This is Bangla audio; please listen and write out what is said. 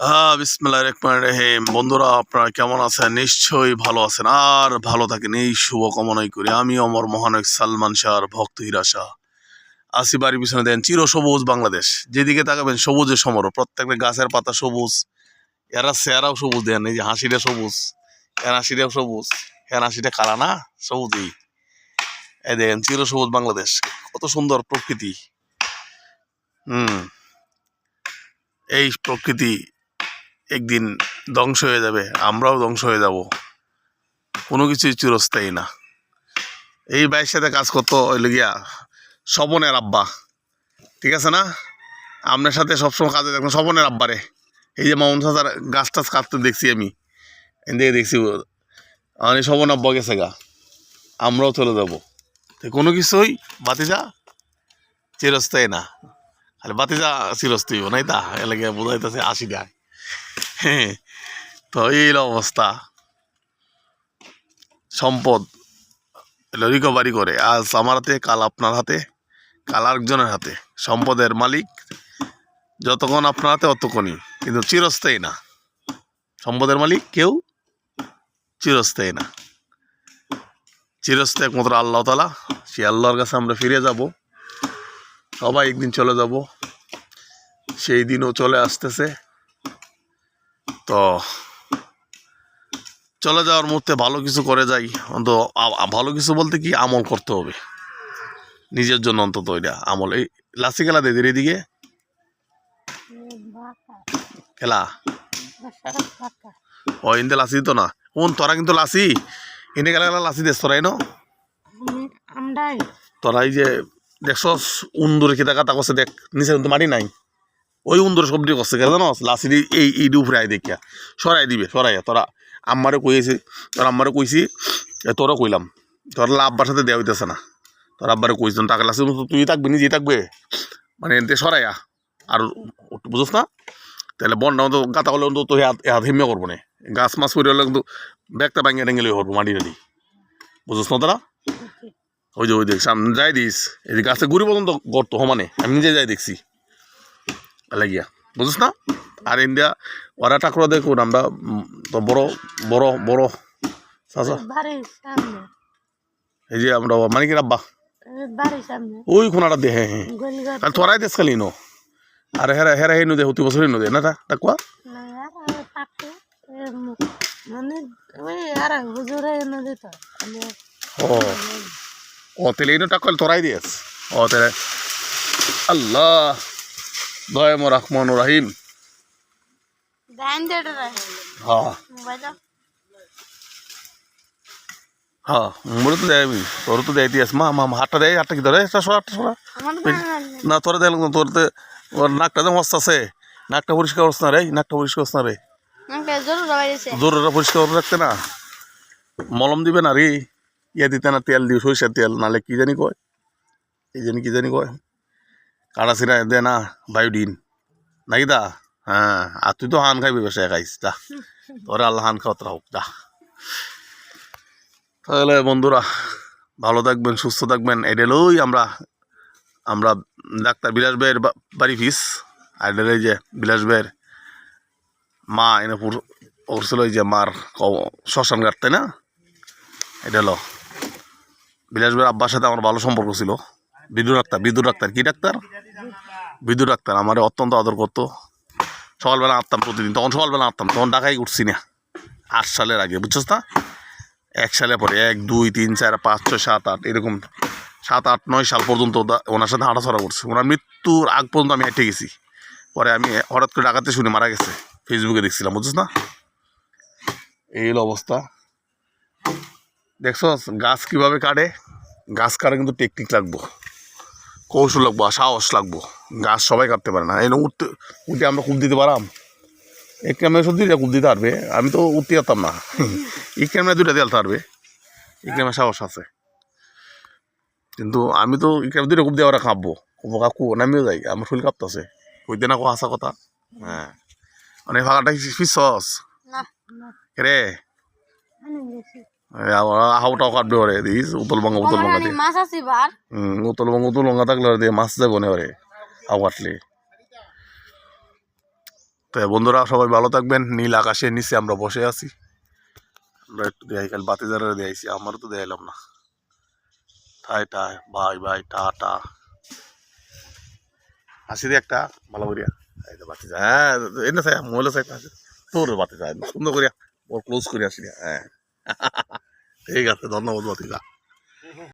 হ্যাঁ বন্ধুরা, আপনারা কেমন আছেন? নিশ্চয়ই ভালো আছেন। আর ভালো থাকেন। এই শুভকামনাই করি। আমি অমর মহানক সালমান শাহর ভক্ত হীরা শাহ। আসি বাড়ির পিছনে দেন চির সবুজ বাংলাদেশ। যেদিকে তাকাবেন, সবুজে সমর। প্রত্যেকটা গাছের পাতা সবুজ। এরা চেহারাও সবুজ, দেন এই যে হাসিটা সবুজ। এর হাসিটাও সবুজ। এর হাসিটা কালা না? সবুজই। এই দেখেন, চির সবুজ বাংলাদেশ। কত সুন্দর প্রকৃতি। হুম। এই প্রকৃতি একদিন ধ্বংস হয়ে যাবে, আমরাও ধ্বংস হয়ে যাব। কোনো কিছুই চিরস্থায়ী না। এই ভাইয়ের সাথে কাজ করতো ওই গিয়া স্বপনের আব্বা, ঠিক আছে না? আপনার সাথে সবসময় কাজে দেখবেন স্বপনের আব্বারে এই যে মামুন সাজার গাছ টাছ কাটতে দেখছি আমি। এদিকে দেখছি আমি স্বপন আব্বা গেছে গা। আমরাও চলে যাব। তো কোনো কিছুই বাতিজা চিরস্থায়ী না। খালি বাতিজা চিরস্থায়ী, নাই তা? এলাকায় বোঝাইতেছে, আসি দেয়। তো এই অবস্থা। সম্পদ রিকভারি করে। আজ আমার হাতে, কাল আপনার হাতে, কাল আরেকজনের হাতে। সম্পদের মালিক যতক্ষণ আপনার হাতে, অতক্ষণই। কিন্তু চিরস্থায়ী না। সম্পদের মালিক কেউ চিরস্থায়ী না। চিরস্থায়ী একমাত্র আল্লাহ তালা সেই আল্লাহর কাছে আমরা ফিরে যাব। সবাই একদিন চলে যাব। সেই দিনও চলে আসতেছে। তো চলে যাওয়ার মুহূর্তে ভালো কিছু করে যাই। অন্ত আ- আ- ভালো কিছু বলতে কি আমল করতে হবে। নিজের জন্য অন্তত ওইটা আমল। এই লাসি খেলা দে এদিকে। খেলা? ও ইন্দে লাসি দিত না। কোন তোরা কিন্তু লাসি। এনে গেলে গেলে লাসি দেশ তোরাই ন? আমরাই। তোরা এই যে দেখছস উন্দুর কি দেখা তা করছে দেখ নিচে কিন্তু মাটি নাই। ওই উন্দুর সবজি করছে কেন জানো? লাসি দি এই উপরে আই দেখিয়া। সরাই দিবে সরাই তোরা আম্মারে কইছে তোর আম্মারে কইছি এ তোরও কইলাম। তোর আব্বার সাথে দেওয়া হইতেছে না। তোর আব্বারে কইছেন টাকা লাসি তুই থাকবি নিজেই থাকবে? মানে এনতে সরাইয়া। আর বুঝছ না? তাহলে বন্যা তো গাতা হলে তো হাত হিমিয়া করব না। গাছ মাছ করে হলে কিন্তু ব্যাগটা ভাঙিয়ে টেঙ্গেলে করব মাটি টাটি বুঝছ না তোরা? ওই যে ওই দেখ সামনে যাই দিস। এই গাছে ঘুরি পর্যন্ত গর্ত সমানে আমি নিজে যাই দেখছি। লাগিয়া বুঝিস না? আর ইন্ডিয়া ওরা ঠাকুর দেখুন আমরা তো বড় বড় বড়। চাচা। এই যে আমরা এই বাড়ির সামনে। ওই কোনাটা দে হ্যাঁ হ্যাঁ তোরাই দেশ খালি নো? আর হেরা হেরা হেনু দে হতি বছর হেনু দে না তা মানে আমি ও ও তেলে টাকল তোরাই দিয়েস ও তেলে। আল্লাহ। দয়াম রহমান রাহিম। হ্যাঁ। হ্যাঁ মোরে তো দেয় আমি তোর তো দেয় দিয়েস। মা মা মা, হাতটা দেয় হাতটা কি ধরে? একটা সরা একটা সরা না। তোরা দেখলাম না, তোর তো ওর নাকটা তো মস্ত আছে। নাকটা পরিষ্কার করছ না রে নাকটা পরিষ্কার করছ না রে। আমাকে জোর রয়েছে জোরটা পরিষ্কার করে রাখতে না। মলম দিবে না রে। ইয়ে দিতে না তেল দিও সরিষার তেল নালে কি জানি কয়। এই জানি কি জানি কয়। কাটা সিরা দে না বায়োডিন নাকি দা? হ্যাঁ আর তুই তো হান খাইবি বেশি খাইস দা। তোরা আল্লাহ হান খাওয়াতে হোক দা। তাহলে বন্ধুরা, ভালো থাকবেন, সুস্থ থাকবেন। এডেলই আমরা আমরা ডাক্তার বিলাস ভাইয়ের বাড়ি ফিস। আর এডেল যে বিলাস ভাইয়ের মা এনে এই যে মার শ্মশান ঘাট, তাই না? এটা হলো বিলাস ভাইয়ের আব্বার সাথে আমার ভালো সম্পর্ক ছিল। Bidu doctor Bidu doctor. কি ডাক্তার? বিদু ডাক্তার আমার অত্যন্ত আদর করতো। সকালবেলা আঁটতাম প্রতিদিন, তখন সকালবেলা আঁটতাম তখন ঢাকায় উঠছি না। আট সালের আগে, বুঝছস না এক সালে পরে, এক, দুই, তিন, চার, পাঁচ, ছয়, সাত, আট, এরকম সাত, আট, নয় সাল পর্যন্ত ওনার সাথে হাঁটাছড়া করছি। ওনার মৃত্যুর আগ পর্যন্ত আমি হেঁটে গেছি। পরে আমি হঠাৎ করে ডাকাতে শুনে মারা গেছে। ফেসবুকে দেখছিলাম, বুঝছিস না? এই অবস্থা। দেখছস গাছ কীভাবে কাটে? গাছ কাটে কিন্তু টেকনিক লাগবো। কৌশল লাগবো সাহস লাগবো। গাছ সবাই কাটতে পারে না। এই উঠতে উঠে আমরা কুপ দিতে পারাম। এক ক্যামেরা শুধু দুইটা কুপ দিতে পারবে। আমি তো উঠতে পারতাম না। এই ক্যামেরা দুইটা দিতে পারবে। এই ক্যামেরা সাহস আছে। কিন্তু আমি তো এই ক্যামেরা দুইটা কুপ দিয়ে ওরা কাঁপবো। কবো কাকু নামিও যাই আমার শরীর কাঁপতেছে। কইতে না কো হাসা কথা। হ্যাঁ। অনেক ভাগাটা ফিসস না। না রে? হাওটাও কাটবে ওরে। দিস উতল বঙ্গ উতল বঙ্গা দিয়ে। মাছ আছি বার হুম উতল বঙ্গ উতল বঙ্গা থাকলে ওরে দিয়ে মাছ যাব না ওরে। কাটলে তো বন্ধুরা, সবাই ভালো থাকবেন। নীল আকাশের নিচে আমরা বসে আছি। আমরা একটু দেখাই কাল বাতি জারা দিয়েছি আমারও তো দেখাইলাম না। ঠাই ঠাই। বাই বাই টা টা। হাসি দিয়ে একটা, ভালো করিয়া। বাতি যা হ্যাঁ এই না সাই সাই তোর বাতি যায় সুন্দর করিয়া। ওর ক্লোজ করিয়া আসি হ্যাঁ। ঠিক আছে, ধন্যবাদ বাতি যা